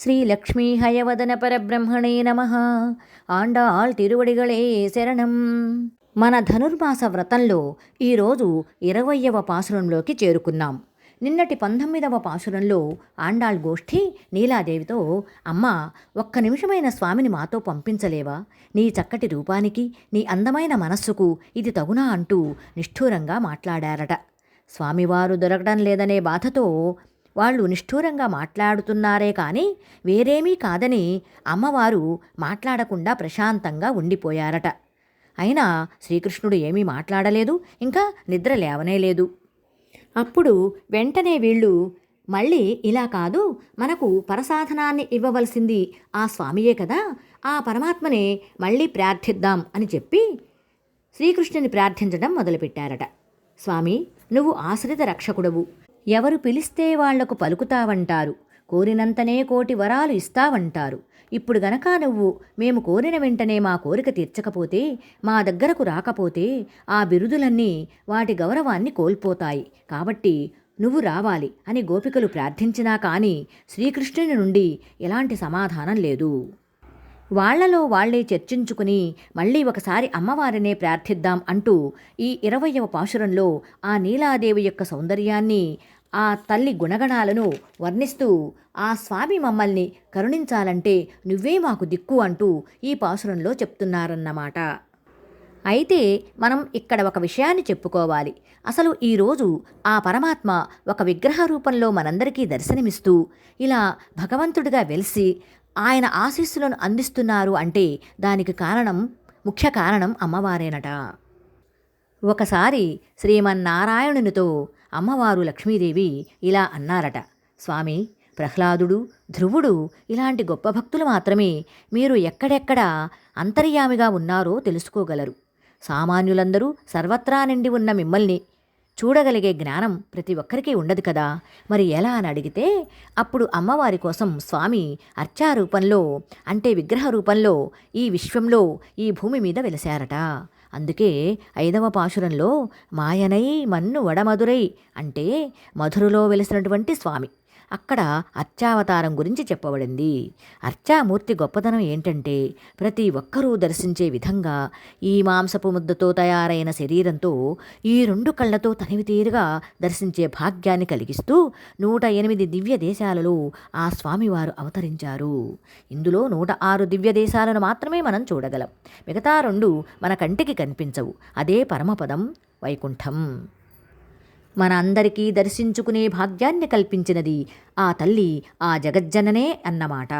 ஸ்ரீ லக்ஷ்மி ஹயவதன పరబ్రహ్మణే నమ ఆండాళ్ తిరువడిగళే శరణం మన ధనుర్మాస వ్రతంలో ఈరోజు ఇరవయ్యవ పాసురంలోకి చేరుకున్నాం నిన్నటి పంతొమ్మిదవ పాసురంలో ఆండాళ్ గోష్ఠి నీలాదేవితో అమ్మ ఒక్క నిమిషమైన స్వామిని మాతో పంపించలేవా నీ చక్కటి రూపానికి నీ అందమైన మనస్సుకు ఇది తగునా అంటూ నిష్ఠూరంగా మాట్లాడారట స్వామివారు దొరకడం లేదనే బాధతో వాళ్ళు నిష్ఠూరంగా మాట్లాడుతున్నారే కానీ వేరేమీ కాదని అమ్మవారు మాట్లాడకుండా ప్రశాంతంగా ఉండిపోయారట. అయినా శ్రీకృష్ణుడు ఏమీ మాట్లాడలేదు ఇంకా నిద్ర లేవనే లేదు. అప్పుడు వెంటనే వీళ్ళు మళ్ళీ ఇలా కాదు మనకు పరసాధనాన్ని ఇవ్వవలసింది ఆ స్వామియే కదా ఆ పరమాత్మనే మళ్ళీ ప్రార్థిద్దాం అని చెప్పి శ్రీకృష్ణుని ప్రార్థించడం మొదలుపెట్టారట. స్వామి నువ్వు ఆశ్రిత రక్షకుడవు. ఎవరు పిలిస్తే వాళ్ళకు పలుకుతావంటారు. కోరినంతనే కోటి వరాలు ఇస్తావంటారు. ఇప్పుడు గనక నువ్వు మేము కోరిన వెంటనే మా కోరిక తీర్చకపోతే మా దగ్గరకు రాకపోతే ఆ బిరుదులన్నీ వాటి గౌరవాన్ని కోల్పోతాయి. కాబట్టి నువ్వు రావాలి అని గోపికలు ప్రార్థించినా కానీ శ్రీకృష్ణుని నుండి ఎలాంటి సమాధానం లేదు. వాళ్ళలో వాళ్ళే చర్చించుకుని మళ్ళీ ఒకసారి అమ్మవారినే ప్రార్థిద్దాం అంటూ ఈ ఇరవయవ పాశురంలో ఆ నీలాదేవి యొక్క సౌందర్యాన్ని ఆ తల్లి గుణగణాలను వర్ణిస్తూ ఆ స్వామి మమ్మల్ని కరుణించాలంటే నువ్వే మాకు దిక్కు అంటూ ఈ పాసురంలో చెప్తున్నారన్నమాట. అయితే మనం ఇక్కడ ఒక విషయాన్ని చెప్పుకోవాలి. అసలు ఈరోజు ఆ పరమాత్మ ఒక విగ్రహ రూపంలో మనందరికీ దర్శనమిస్తూ ఇలా భగవంతుడిగా వెలిసి ఆయన ఆశీస్సులను అందిస్తున్నారు అంటే దానికి కారణం ముఖ్య కారణం అమ్మవారేనట. ఒకసారి శ్రీమన్నారాయణునితో అమ్మవారు లక్ష్మీదేవి ఇలా అన్నారట. స్వామి ప్రహ్లాదుడు ధ్రువుడు ఇలాంటి గొప్ప భక్తులు మాత్రమే మీరు ఎక్కడెక్కడ అంతర్యామిగా ఉన్నారో తెలుసుకోగలరు. సామాన్యులందరూ సర్వత్రా నిండి ఉన్న మిమ్మల్ని చూడగలిగే జ్ఞానం ప్రతి ఒక్కరికి ఉండదు కదా? మరి ఎలా అని అడిగితే అప్పుడు అమ్మవారి కోసం స్వామి అర్చారూపంలో అంటే విగ్రహ రూపంలో ఈ విశ్వంలో ఈ భూమి మీద వెలిశారట. అందుకే ఐదవ పాశురంలో మాయనై మన్ను వడమధురై అంటే మధురలో వెలిసినటువంటి స్వామి. అక్కడ అర్చావతారం గురించి చెప్పబడింది. అర్చామూర్తి గొప్పతనం ఏంటంటే ప్రతి ఒక్కరూ దర్శించే విధంగా ఈ మాంసపు ముద్దతో తయారైన శరీరంతో ఈ రెండు కళ్ళతో తనివితీరుగా దర్శించే భాగ్యాన్ని కలిగిస్తూ నూట ఎనిమిది దివ్య దేశాలలో ఆ స్వామివారు అవతరించారు. ఇందులో నూట ఆరు దివ్య దేశాలను మాత్రమే మనం చూడగలం. మిగతా రెండు మన కంటికి కనిపించవు. అదే పరమపదం వైకుంఠం. మన అందరికీ దర్శించుకునే భాగ్యాన్ని కల్పించినది ఆ తల్లి ఆ జగజ్జననే అన్నమాట.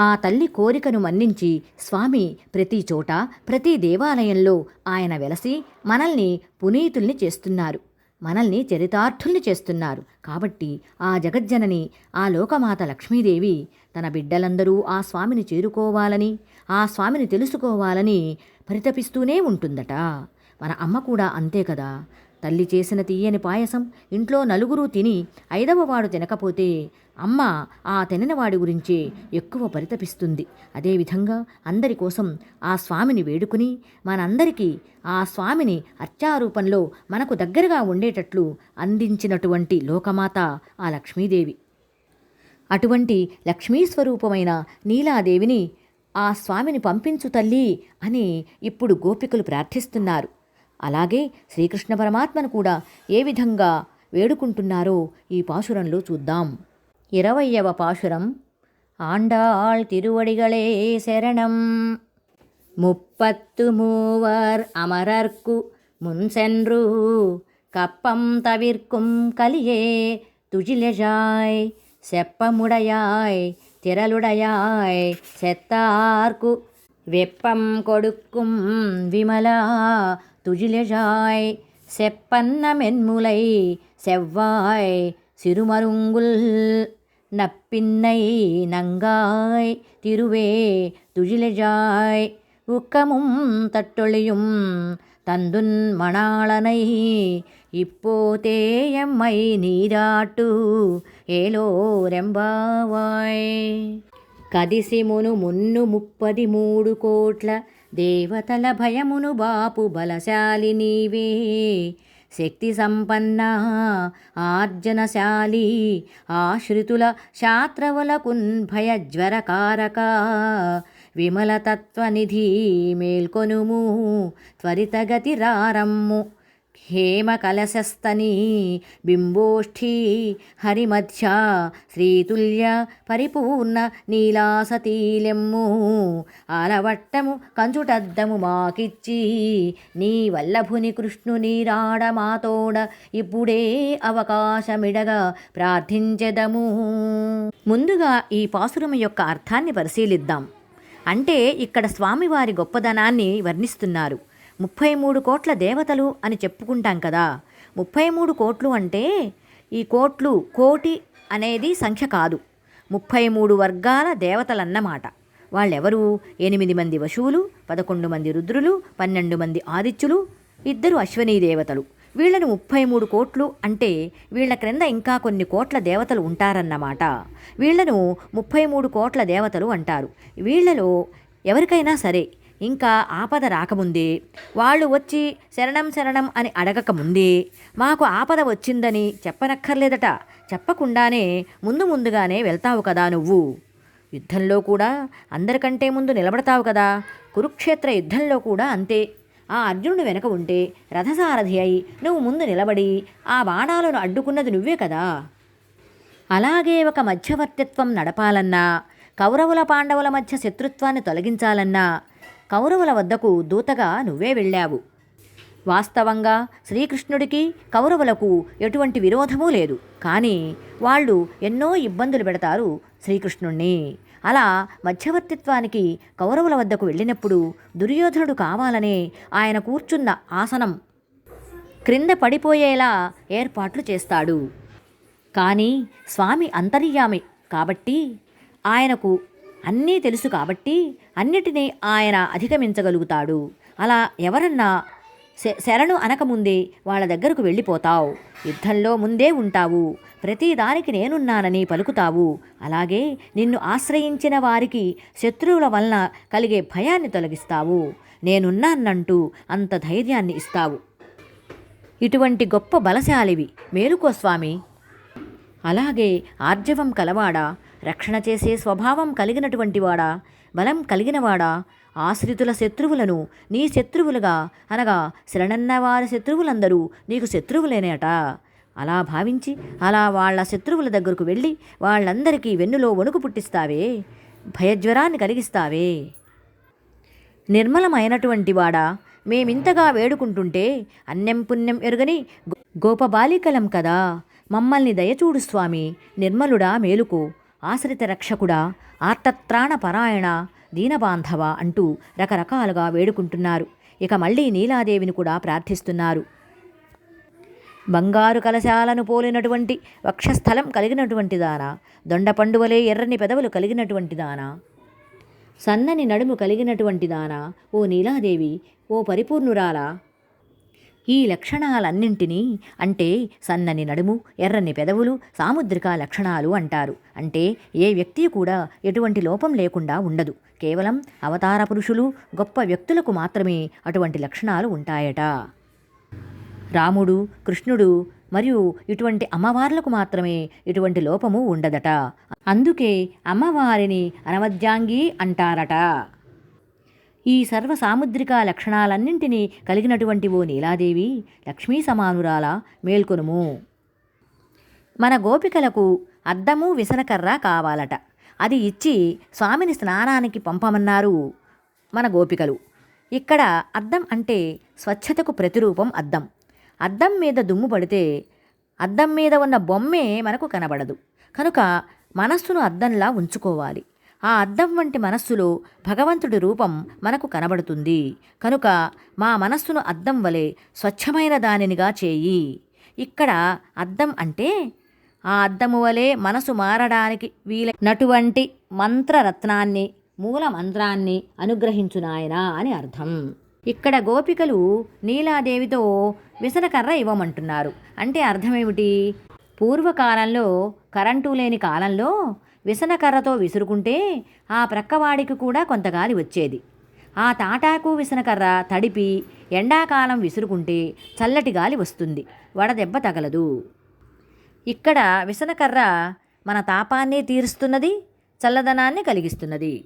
ఆ తల్లి కోరికను మన్నించి స్వామి ప్రతి చోట ప్రతి దేవాలయంలో ఆయన వెలసి మనల్ని పునీతుల్ని చేస్తున్నారు. మనల్ని చరితార్థుల్ని చేస్తున్నారు. కాబట్టి ఆ జగజ్జనని ఆ లోకమాత లక్ష్మీదేవి తన బిడ్డలందరూ ఆ స్వామిని చేరుకోవాలని ఆ స్వామిని తెలుసుకోవాలని పరితపిస్తూనే ఉంటుందట. మన అమ్మ కూడా అంతే కదా. తల్లి చేసిన తీయని పాయసం ఇంట్లో నలుగురు తిని ఐదవ వాడు తినకపోతే అమ్మ ఆ తిననివాడి గురించి ఎక్కువ పరితపిస్తుంది. అదేవిధంగా అందరి కోసం ఆ స్వామిని వేడుకుని మనందరికీ ఆ స్వామిని అర్చారూపంలో మనకు దగ్గరగా ఉండేటట్లు అందించినటువంటి లోకమాత ఆ లక్ష్మీదేవి. అటువంటి లక్ష్మీ స్వరూపమైన నీలాదేవిని ఆ స్వామిని పంపించు తల్లి అని ఇప్పుడు గోపికలు ప్రార్థిస్తున్నారు. అలాగే శ్రీకృష్ణ పరమాత్మను కూడా ఏ విధంగా వేడుకుంటున్నారో ఈ పాశురంలో చూద్దాం. ఇరవయ్యవ పాశురం. ఆండాల్ తిరువడిగలే శరణం. ముప్పత్తు మూవర్ అమరర్కు మున్సెన్రు కప్పం తవిర్కుం కలియే తుజిలెజాయ్. శప్పముడయాయ్ తిరలుడయాయ్ చెత్తార్కు. వెప్పం కొడుక్కుం విమలా. துஜிலெஜாய் செப்பன்ன மென்முலை செவ்வாய் சிறுமருங்குல் நப்பின்னை நங்காய் திருவே துஜிலெஜாய் உக்கமும் தட்டொழியும் தந்துன் மணாளனை இப்போதே எம்மை நீராட்டு ఏలోరెంబావాయ్ కదిసిమును మున్ను ముప్పది మూడు కోట్ల దేవతల భయమును బాపు బలశాలి నీవే. శక్తి సంపన్న ఆర్జనశాలి ఆశ్రితుల శాత్రవులకున్ భయజ్వరకారక. విమలతత్వనిధి మేల్కొనుము త్వరితగతి రారమ్ము హేమకలశస్తని బింబోష్ఠీ హరిమధ్య శ్రీతుల్య పరిపూర్ణ నీలాసతీలెమ్ము. ఆలవట్టము కంచుటద్దము మాకిచ్చి నీ వల్లభుని కృష్ణుని రాడ మాతోడ ఇప్పుడే అవకాశమిడగా ప్రార్థించెదము. ముందుగా ఈ పాసురము యొక్క అర్థాన్ని పరిశీలిద్దాం. అంటే ఇక్కడ స్వామివారి గొప్పదనాన్ని వర్ణిస్తున్నారు. ముప్పై మూడు కోట్ల దేవతలు అని చెప్పుకుంటాం కదా. ముప్పై మూడు కోట్లు అంటే ఈ కోట్లు కోటి అనేది సంఖ్య కాదు. ముప్పై మూడు వర్గాల దేవతలన్నమాట. వాళ్ళెవరు? ఎనిమిది మంది వశువులు పదకొండు మంది రుద్రులు పన్నెండు మంది ఆదిత్యులు ఇద్దరు అశ్వనీ దేవతలు. వీళ్ళను ముప్పై మూడు కోట్లు అంటే వీళ్ళ క్రింద ఇంకా కొన్ని కోట్ల దేవతలు ఉంటారన్నమాట. వీళ్ళను ముప్పై మూడు కోట్ల దేవతలు అంటారు. వీళ్ళలో ఎవరికైనా సరే ఇంకా ఆపద రాకముందే వాళ్ళు వచ్చి శరణం శరణం అని అడగకముందే మాకు ఆపద వచ్చిందని చెప్పనక్కర్లేదట. చెప్పకుండానే ముందు ముందుగానే వెళ్తావు కదా నువ్వు. యుద్ధంలో కూడా అందరికంటే ముందు నిలబడతావు కదా. కురుక్షేత్ర యుద్ధంలో కూడా అంతే. ఆ అర్జునుడు వెనక ఉంటే రథసారథి అయి నువ్వు ముందు నిలబడి ఆ బాణాలను అడ్డుకున్నది నువ్వే కదా. అలాగే ఒక మధ్యవర్తిత్వం నడపాలన్నా కౌరవుల పాండవుల మధ్య శత్రుత్వాన్ని తొలగించాలన్నా కౌరవుల వద్దకు దూతగా నువ్వే వెళ్ళావు. వాస్తవంగా శ్రీకృష్ణుడికి కౌరవులకు ఎటువంటి విరోధమూ లేదు. కానీ వాళ్ళు ఎన్నో ఇబ్బందులు పెడతారు శ్రీకృష్ణుణ్ణి. అలా మధ్యవర్తిత్వానికి కౌరవుల వద్దకు వెళ్ళినప్పుడు దుర్యోధనుడు కావాలనే ఆయన కూర్చున్న ఆసనం క్రింద పడిపోయేలా ఏర్పాట్లు చేస్తాడు. కానీ స్వామి అంతర్యామి కాబట్టి ఆయనకు అన్నీ తెలుసు కాబట్టి అన్నిటినీ ఆయన అధిగమించగలుగుతాడు. అలా ఎవరన్నా శ- శరణు అనకముందే వాళ్ళ దగ్గరకు వెళ్ళిపోతావు. యుద్ధంలో ముందే ఉంటావు. ప్రతిదానికి నేనున్నానని పలుకుతావు. అలాగే నిన్ను ఆశ్రయించిన వారికి శత్రువుల వలన కలిగే భయాన్ని తొలగిస్తావు. నేనున్నానంటూ అంత ధైర్యాన్ని ఇస్తావు. ఇటువంటి గొప్ప బలశాలివి మేలుకో స్వామి. అలాగే ఆర్జవం కలవాడా? రక్షణ చేసే స్వభావం కలిగినటువంటి వాడా? బలం కలిగినవాడా? ఆశ్రితుల శత్రువులను నీ శత్రువులుగా అనగా శరణన్న వారి శత్రువులందరూ నీకు శత్రువులేనేట. అలా భావించి అలా వాళ్ళ శత్రువుల దగ్గరకు వెళ్ళి వాళ్ళందరికీ వెన్నులో వణుకు పుట్టిస్తావే భయజ్వరాన్ని కలిగిస్తావే. నిర్మలమైనటువంటి వాడా మేమింతగా వేడుకుంటుంటే అన్యం పుణ్యం ఎరుగని గోపబాలికలం కదా. మమ్మల్ని దయచూడు స్వామి నిర్మలుడా మేలుకో. ఆశ్రిత రక్షకుడా ఆర్తత్రాణ పరాయణ దీనబాంధవ అంటూ రకరకాలుగా వేడుకుంటున్నారు. ఇక మళ్ళీ నీలాదేవిని కూడా ప్రార్థిస్తున్నారు. బంగారు కలశాలను పోలినటువంటి వక్షస్థలం కలిగినటువంటి దానా దొండపండువలే ఎర్రని పెదవులు కలిగినటువంటి దాన సన్నని నడుము కలిగినటువంటి దాన ఓ నీలాదేవి ఓ పరిపూర్ణురాలా ఈ లక్షణాలన్నింటినీ అంటే సన్నని నడుము ఎర్రని పెదవులు సాముద్రిక లక్షణాలు అంటారు. అంటే ఏ వ్యక్తి కూడా ఎటువంటి లోపం లేకుండా ఉండదు. కేవలం అవతార పురుషులు గొప్ప వ్యక్తులకు మాత్రమే అటువంటి లక్షణాలు ఉంటాయట. రాముడు కృష్ణుడు మరియు ఇటువంటి అమ్మవార్లకు మాత్రమే ఇటువంటి లోపము ఉండదట. అందుకే అమ్మవారిని అనవద్యాంగి అంటారట. ఈ సర్వ సాముద్రిక లక్షణాలన్నింటినీ కలిగినటువంటి ఓ నీలాదేవి లక్ష్మీ సమానురాల మేల్కొనుము. మన గోపికలకు అద్దము విసనకర్ర కావాలట. అది ఇచ్చి స్వామిని స్నానానికి పంపమన్నారు మన గోపికలు. ఇక్కడ అద్దం అంటే స్వచ్ఛతకు ప్రతిరూపం అద్దం. అద్దం మీద దుమ్ము పడితే అద్దం మీద ఉన్న బొమ్మే మనకు కనబడదు. కనుక మనస్సును అద్దంలా ఉంచుకోవాలి. ఆ అద్దం వంటి మనస్సులో భగవంతుడి రూపం మనకు కనబడుతుంది. కనుక మా మనస్సును అద్దం వలె స్వచ్ఛమైన దానినిగా చేయి. ఇక్కడ అద్దం అంటే ఆ అద్దము వలె మనసు మారడానికి వీలైనటువంటి మంత్రరత్నాన్ని మూల మంత్రాన్ని అనుగ్రహించు నాయనా అని అర్థం. ఇక్కడ గోపికలు నీలాదేవితో విసనకర్ర ఇవ్వమంటున్నారు. అంటే అర్థమేమిటి? పూర్వకాలంలో కరెంటు లేని కాలంలో విసనకర్రతో విసురుకుంటే ఆ ప్రక్కవాడికి కూడా కొంత గాలి వచ్చేది. ఆ తాటాకు విసనకర్ర తడిపి ఎండాకాలం విసురుకుంటే చల్లటి గాలి వస్తుంది. వడదెబ్బ తగలదు. ఇక్కడ విసనకర్ర మన తాపాన్ని తీరుస్తున్నది చల్లదనాన్ని కలిగిస్తున్నది.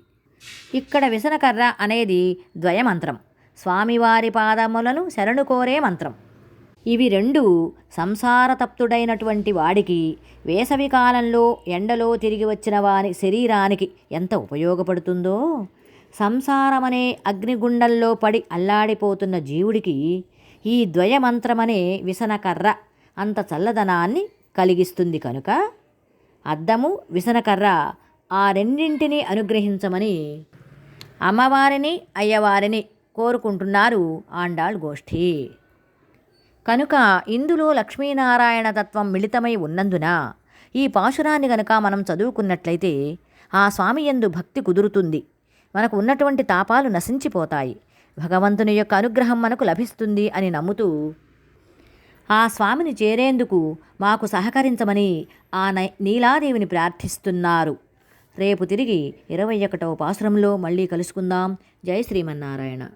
ఇక్కడ విసనకర్ర అనేది ద్వయమంత్రం. స్వామివారి పాదములను శరణు కోరే మంత్రం. ఇవి రెండు సంసారతప్తుడైనటువంటి వాడికి వేసవి కాలంలో ఎండలో తిరిగి వచ్చిన వారి శరీరానికి ఎంత ఉపయోగపడుతుందో? సంసారమనే అగ్నిగుండంలో పడి అల్లాడిపోతున్న జీవుడికి ఈ ద్వయమంత్రమనే విసనకర్ర అంత చల్లదనాన్ని కలిగిస్తుంది కనుక అద్దము విసనకర్ర ఆ రెండింటిని అనుగ్రహించమని అమ్మవారిని అయ్యవారిని కోరుకుంటున్నారు ఆండాళ్ గోష్ఠి. కనుక ఇందులో లక్ష్మీనారాయణ తత్వం మిళితమై ఉన్నందున ఈ పాశురాన్ని గనక మనం చదువుకున్నట్లయితే ఆ స్వామి యందు భక్తి కుదురుతుంది. మనకు ఉన్నటువంటి తాపాలు నశించిపోతాయి. భగవంతుని యొక్క అనుగ్రహం మనకు లభిస్తుంది అని నమ్ముతూ ఆ స్వామిని చేరేందుకు మాకు సహకరించమని ఆ నై- నీలాదేవిని ప్రార్థిస్తున్నారు. రేపు తిరిగి ఇరవై ఒకటవ పాసురంలో మళ్ళీ కలుసుకుందాం. జై శ్రీమన్నారాయణ.